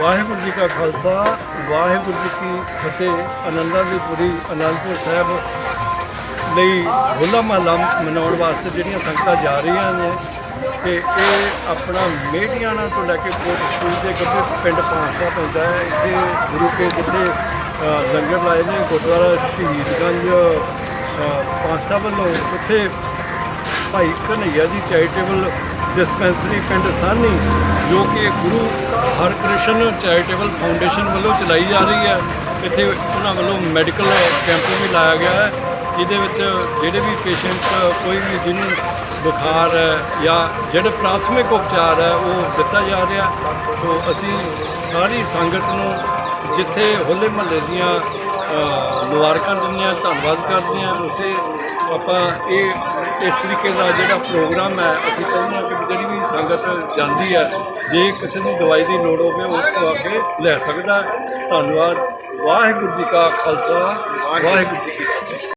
ਵਾਹਿਗੁਰੂ ਜੀ ਕਾ ਖਾਲਸਾ, ਵਾਹਿਗੁਰੂ ਜੀ ਕੀ ਫਤਿਹ। ਆਨੰਦਾਂ ਦੀ ਪੁਰੀ ਅਨੰਦਪੁਰ ਸਾਹਿਬ ਲਈ ਹੋਲਾ ਮਹੱਲਾ ਮਨਾਉਣ ਵਾਸਤੇ ਜਿਹੜੀਆਂ ਸੰਗਤਾਂ ਜਾ ਰਹੀਆਂ ਨੇ ਤੇ ਇਹ ਆਪਣਾ ਮੇਢਿਆਣਾ ਤੋਂ ਲੈ ਕੇ ਕੋਟ ਦੇ ਗੱਡੇ ਪਿੰਡ ਪਾਂਸਾ ਪੈਂਦਾ ਹੈ। ਇੱਥੇ ਗੁਰੂ ਕੇ ਜਿੱਥੇ ਲੰਗਰ ਲਾਏ ਨੇ, ਗੁਰਦੁਆਰਾ ਸ਼ਹੀਦਗੰਜ ਪਾਸਾ ਵੱਲੋਂ ਉੱਥੇ ਭਾਈ ਕਨਈਆ ਜੀ ਚੈਰੀਟੇਬਲ ਡਿਸਪੈਂਸਰੀ ਪਿੰਡ ਸਾਨੀ, ਜੋ ਕਿ ਗੁਰੂ ਹਰਕ੍ਰਿਸ਼ਨ ਚੈਰੀਟੇਬਲ ਫਾਊਂਡੇਸ਼ਨ ਵੱਲੋਂ ਚਲਾਈ ਜਾ ਰਹੀ ਹੈ। ਇੱਥੇ ਉਹਨਾਂ ਵੱਲੋਂ ਮੈਡੀਕਲ ਕੈਂਪ ਵੀ ਲਾਇਆ ਗਿਆ ਹੈ, ਜਿਹਦੇ ਵਿੱਚ ਜਿਹੜੇ ਵੀ ਪੇਸ਼ੈਂਟ ਕੋਈ ਵੀ ਜਿਹਨੂੰ ਬੁਖਾਰ ਹੈ ਜਾਂ ਜਿਹੜੇ ਪ੍ਰਾਥਮਿਕ ਉਪਚਾਰ ਹੈ, ਉਹ ਦਿੱਤਾ ਜਾ ਰਿਹਾ ਤੋਂ ਅਸੀਂ ਸਾਰੀ ਸੰਗਤ ਨੂੰ ਜਿੱਥੇ ਹੋਲੇ ਮਹੱਲੇ ਦੀਆਂ ਮੁਬਾਰਕਾਂ ਦਿੰਦੇ ਹਾਂ, ਧੰਨਵਾਦ ਕਰਦੇ ਹਾਂ। ਉਸੇ ਆਪਾਂ ਇਹ ਇਸ ਤਰੀਕੇ ਦਾ ਜਿਹੜਾ ਪ੍ਰੋਗਰਾਮ ਹੈ, ਅਸੀਂ ਕਹਿੰਦੇ ਹਾਂ ਕਿ ਜਿਹੜੀ ਵੀ ਸੰਗਤ ਜਾਂਦੀ ਹੈ, ਜੇ ਕਿਸੇ ਨੂੰ ਦਵਾਈ ਦੀ ਲੋੜ ਹੋਵੇ ਉਹ ਤੋਂ ਆ ਕੇ ਲੈ ਸਕਦਾ। ਧੰਨਵਾਦ। ਵਾਹਿਗੁਰੂ ਜੀ ਕਾ ਖਾਲਸਾ। ਵਾਹਿਗੁਰੂ ਜੀ ਕੀ ਫਤਿਹ।